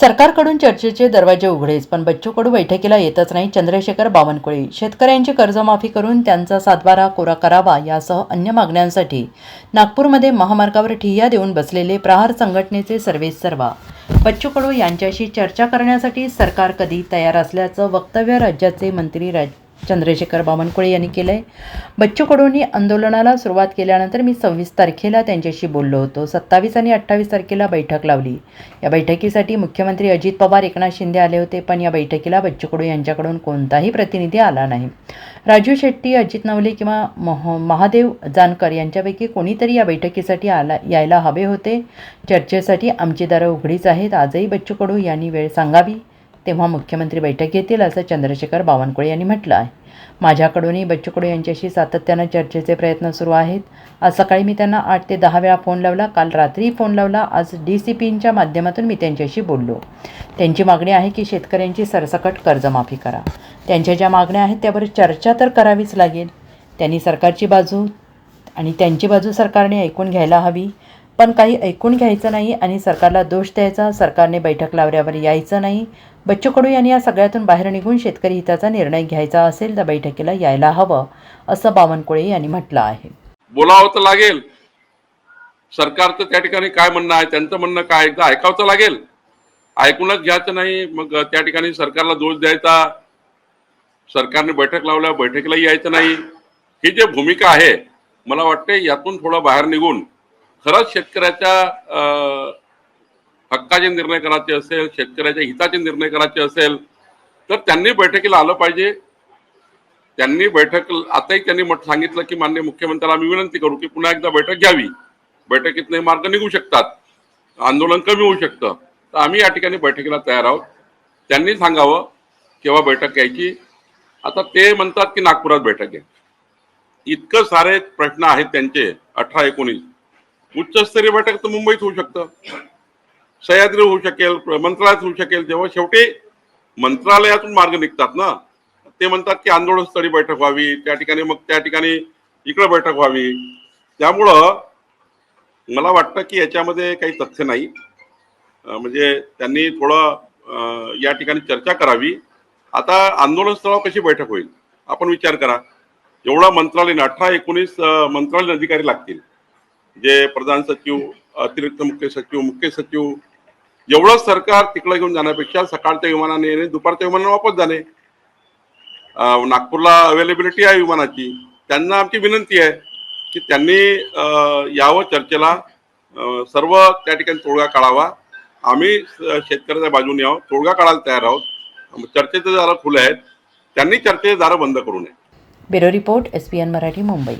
सरकारकडून चर्चेचे दरवाजे उघडेच पण बच्चू कडू बैठकीला येतच नाही चंद्रशेखर बावनकुळे. शेतकऱ्यांची कर्जमाफी करून त्यांचा सातबारा कोरा करावा यासह अन्य मागण्यांसाठी नागपूरमध्ये महामार्गावर ठिय्या देऊन बसलेले प्रहार संघटनेचे सर्वेसर्वा बच्चू कडू यांच्याशी चर्चा करण्यासाठी सरकार कधी तयार असल्याचं वक्तव्य राज्याचे मंत्री राज चंद्रशेखर बावनकुळे यांनी केलंय. बच्चू कडूंनी आंदोलनाला सुरुवात केल्यानंतर मी सव्वीस तारखेला त्यांच्याशी बोललो होतो. सत्तावीस आणि अठ्ठावीस तारखेला बैठक लावली. या बैठकीसाठी मुख्यमंत्री अजित पवार एकनाथ शिंदे आले होते पण या बैठकीला बच्चू कडू यांच्याकडून कोणताही प्रतिनिधी आला नाही. राजू शेट्टी अजित नवले किंवा मह महादेव जानकर यांच्यापैकी कोणीतरी या बैठकीसाठी आला यायला हवे होते. चर्चेसाठी आमची दारं उघडीच आहेत. आजही बच्चू कडू यांनी वेळ सांगावी. तेव्हा मुख्यमंत्री बैठक घेतील असं चंद्रशेखर बावनकुळे यांनी म्हटलं आहे. माझ्याकडूनही बच्चू कडू यांच्याशी सातत्यानं चर्चेचे प्रयत्न सुरू आहेत. आज सकाळी मी त्यांना आठ ते दहा वेळा फोन लावला. काल रात्री फोन लावला. आज डी सी पींच्या माध्यमातून मी त्यांच्याशी बोललो. त्यांची मागणी आहे की शेतकऱ्यांची सरसकट कर्जमाफी करा. त्यांच्या ज्या मागण्या आहेत त्यावर चर्चा तर करावीच लागेल. त्यांनी सरकारची बाजू आणि त्यांची बाजू सरकारने ऐकून घ्यायला हवी. पण काही ऐकून घ्यायचं नाही आणि सरकारला दोष द्यायचा सरकारने बैठक लावल्यावर यायचं नाही. बच्चू कडू यांनी या सगळ्यातून बाहेर निघून शेतकरी हिताचा निर्णय घ्यायचा असेल तर बैठकीला यायला हवं असं बावनकुळे यांनी म्हटलं आहे. बोलावं तर लागेल. सरकारचं त्या ठिकाणी काय म्हणणं आहे त्यांचं म्हणणं काय एकदा ऐकावं तर लागेल. ऐकूनच घ्यायचं नाही मग त्या ठिकाणी सरकारला दोष द्यायचा. सरकारने बैठक लावल्या बैठकीला यायचं नाही. ही जी भूमिका आहे मला वाटते यातून थोडं बाहेर निघून खरंच शेतकऱ्याच्या हक्काचे निर्णय करायचे असेल शेतकऱ्याच्या हिताचे निर्णय करायचे असेल तर त्यांनी बैठकीला आलं पाहिजे. त्यांनी बैठक आताही त्यांनी म्हट सांगितलं की मान्य मुख्यमंत्र्याला आम्ही विनंती करू की पुन्हा एकदा बैठक घ्यावी. बैठकीत मार्ग निघू शकतात. आंदोलन कमी होऊ शकतं. तर आम्ही या ठिकाणी बैठकीला तयार आहोत. त्यांनी सांगावं केव्हा बैठक घ्यायची. आता ते म्हणतात की नागपुरात बैठक घ्या इतकं सारे प्रश्न आहेत त्यांचे अठरा एकोणीस. उच्चस्तरीय बैठक तर मुंबईत होऊ शकतं. सह्याद्री होऊ शकेल मंत्रालयात होऊ शकेल. तेव्हा शेवटी मंत्रालयातून मार्ग निघतात ना ते म्हणतात की आंदोलनस्थळी बैठक व्हावी. त्या ठिकाणी मग त्या ठिकाणी इकडे बैठक व्हावी. त्यामुळं मला वाटतं की याच्यामध्ये काही तथ्य नाही. म्हणजे त्यांनी थोडं या ठिकाणी चर्चा करावी. आता आंदोलन स्थळावर कशी बैठक होईल? आपण विचार करा. एवढा मंत्रालय अठरा एकोणीस मंत्रालयीन अधिकारी लागतील. जे प्रधान सचिव अतिरिक्त मुख्य सचिव मुख्य सचिव एवढं सरकार तिकडे घेऊन जाण्यापेक्षा सकाळच्या विमानाने येणे दुपारच्या विमानाने वापस जाणे. नागपूरला अवेलेबिलिटी आहे विमानाची. त्यांना आमची विनंती आहे की त्यांनी यावं चर्चेला सर्व त्या ठिकाणी तोडगा काढावा. आम्ही शेतकऱ्याच्या बाजूने आहोत तोडगा काढायला तयार आहोत. चर्चेचे दारं खुले आहेत त्यांनी चर्चेचे दारं बंद करू नये. Bureau report S P N Marathi Mumbai.